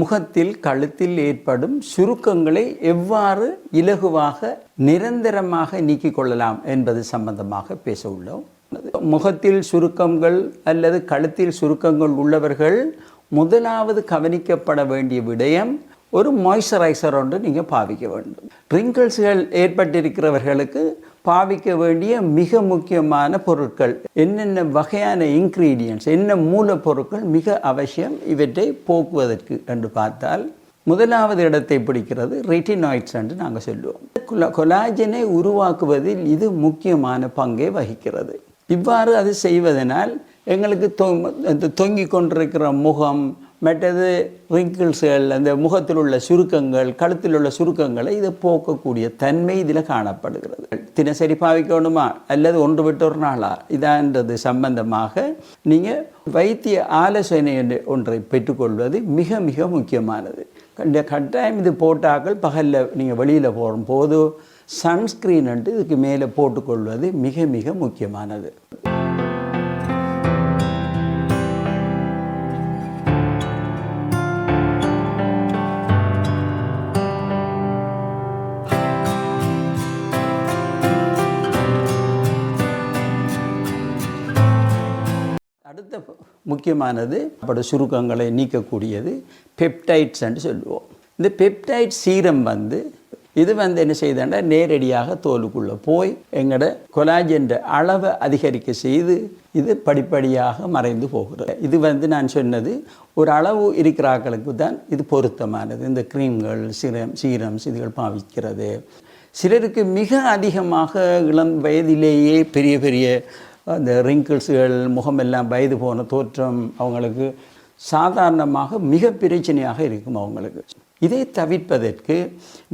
முகத்தில் கழுத்தில் ஏற்படும் சுருக்கங்களை எவ்வாறு இலகுவாக நிரந்தரமாக நீக்கிக் கொள்ளலாம் என்பது சம்பந்தமாக பேச உள்ளோம். முகத்தில் சுருக்கங்கள் அல்லது கழுத்தில் சுருக்கங்கள் உள்ளவர்கள் முதலாவது கவனிக்கப்பட வேண்டிய விடயம் ஒரு மாய்ஸ்சரைசர் ஒன்று நீங்கள் பாவிக்க வேண்டும். ரிங்கிள்ஸ்கள் ஏற்பட்டிருக்கிறவர்களுக்கு பாவிக்க வேண்டிய மிக முக்கியமான பொருட்கள். என்னென்ன வகையான இன்க்ரீடியன்ட்ஸ் என்ன மூலப்பொருட்கள் மிக அவசியம் இவற்றை போக்குவதற்கு என்று பார்த்தால் முதலாவது இடத்தை பிடிக்கிறது ரெட்டினாய்ட்ஸ் என்று நாங்கள் சொல்லுவோம். கொலாஜனை உருவாக்குவதில் இது முக்கியமான பங்கை வகிக்கிறது. இவ்வாறு அது செய்வதனால் எங்களுக்கு தொ இந்த தொங்கிக் கொண்டிருக்கிற முகம் மற்றது ரிங்கிள்ஸுகள் அந்த முகத்தில் உள்ள சுருக்கங்கள் கழுத்தில் உள்ள சுருக்கங்களை இதை போக்கக்கூடிய தன்மை இதில் காணப்படுகிறது. தினசரி பாவிக்கணுமா? அல்லது ஒன்று விட்டு ஒரு நாளா? இதான்றது சம்பந்தமாக நீங்கள் வைத்திய ஆலோசனை ஒன்றை பெற்றுக்கொள்வது மிக மிக முக்கியமானது. இந்த கட்டாயம் இது போட்டாக்கள் பகலில் நீங்கள் வெளியில் போகும்போது சன்ஸ்க்ரீன் இதுக்கு மேலே போட்டுக்கொள்வது மிக மிக முக்கியமானது. அடுத்த முக்கியமானது அப்படி சுருக்கங்களை நீக்கக்கூடியது பெப்டைட்ஸ் என்று சொல்லுவோம். இந்த பெப்டைட் சீரம் வந்து இது வந்து என்ன செய்தேன்னா நேரடியாக தோலுக்குள்ளே போய் எங்களோட கொலாஜென்ற அளவை அதிகரிக்க செய்து இது படிப்படியாக மறைந்து போகிறது. இது வந்து நான் சொன்னது ஒரு அளவு இருக்கிறாக்களுக்கு தான் இது பொருத்தமானது. இந்த க்ரீம்கள் சீரம் சீரம்ஸ் இதுகள் பாவிக்கிறது. சிலருக்கு மிக அதிகமாக இளம் வயதிலேயே பெரிய பெரிய அந்த ரிங்கிள்ஸுகள் முகமெல்லாம் வயது போன தோற்றம் அவங்களுக்கு சாதாரணமாக மிக பிரச்சனையாக இருக்கும் அவங்களுக்கு. இதை தவிர்ப்பதற்கு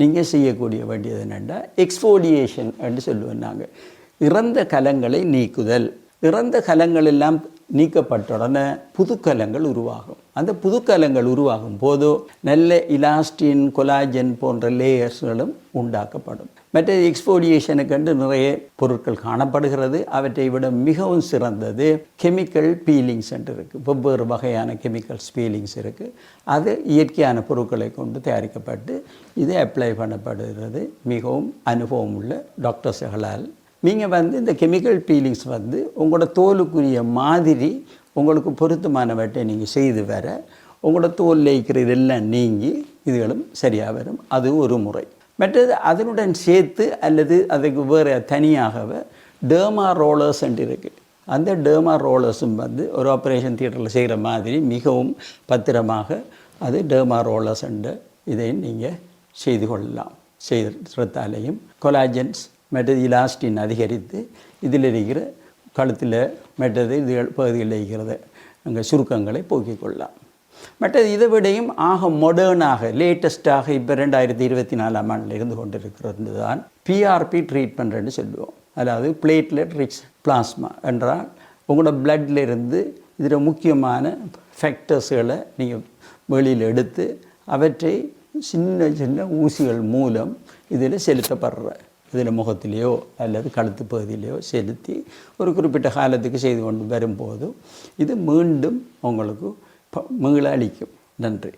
நீங்கள் செய்யக்கூடிய வேண்டியது என்னென்னா எக்ஸ்ஃபோலியேஷன் என்று சொல்லுவோம் நாங்கள் இறந்த கலங்களை நீக்குதல். இறந்த கலங்கள் எல்லாம் நீக்கப்பட்டுடனே புதுக்கலங்கள் உருவாகும். அந்த புதுக்கலங்கள் உருவாகும் போதோ நல்ல இலாஸ்டின் கொலாஜன் போன்ற லேயர்ஸ்களும் உண்டாக்கப்படும். மற்ற எக்ஸ்போலியேஷனுக்கென்று நிறைய பொருட்கள் காணப்படுகிறது. அவற்றை விட மிகவும் சிறந்தது கெமிக்கல் பீலிங்ஸ் என்று இருக்குது வெவ்வேறு வகையான கெமிக்கல்ஸ் பீலிங்ஸ் இருக்குது அது இயற்கையான பொருட்களை கொண்டு தயாரிக்கப்பட்டு இது அப்ளை பண்ணப்படுகிறது. மிகவும் அனுபவம் உள்ள டாக்டர்ஸ்களால் நீங்கள் வந்து இந்த கெமிக்கல் பீலிங்ஸ் வந்து உங்களோட தோலுக்குரிய மாதிரி உங்களுக்கு பொருத்தமானவற்றை நீங்கள் செய்து வர உங்களோட தோல் இருக்கிற இதெல்லாம் நீங்கி இதுகளும் சரியாக வரும். அது ஒரு முறை. மற்றது அதனுடன் சேர்த்து அல்லது அதுக்கு வேறு தனியாகவே டேர்மா ரோலர்ஸ் என்று இருக்குது அந்த டேர்மா ரோலர்ஸும் வந்து ஒரு ஆப்ரேஷன் தியேட்டரில் செய்கிற மாதிரி மிகவும் பத்திரமாக அது டேர்மா ரோலர்ஸ் என்ற இதை நீங்கள் செய்து கொள்ளலாம். செய்தாலேயும் கொலாஜன்ஸ் மற்றது இலாஸ்டின் அதிகரித்து இதில் இருக்கிற கழுத்தில் மற்றது இது பகுதியில் இருக்கிறது அங்கே சுருக்கங்களை போக்கிக் கொள்ளலாம். மற்ற இதை விடையும் ஆக மொடர்னாக லேட்டஸ்ட்டாக இப்போ ரெண்டாயிரத்தி இருபத்தி நாலாம் ஆண்டில் இருந்து கொண்டிருக்கிறது தான் பிஆர்பி ட்ரீட்மெண்ட்னு சொல்லுவோம். அதாவது பிளேட்லெட் ரிச் பிளாஸ்மா என்றால் உங்களோட bloodல இருந்து இதில் முக்கியமான ஃபேக்டர்ஸுகளை நீங்கள் வெளியில் எடுத்து அவற்றை சின்ன சின்ன ஊசிகள் மூலம் இதில் செலுத்தப்படுற இதில் முகத்திலேயோ அல்லது கழுத்து பகுதியிலையோ செலுத்தி ஒரு குறிப்பிட்ட காலத்துக்கு செய்து கொண்டு வரும்போதும் இது மீண்டும் உங்களுக்கு மீள அளிக்கும். நன்றி.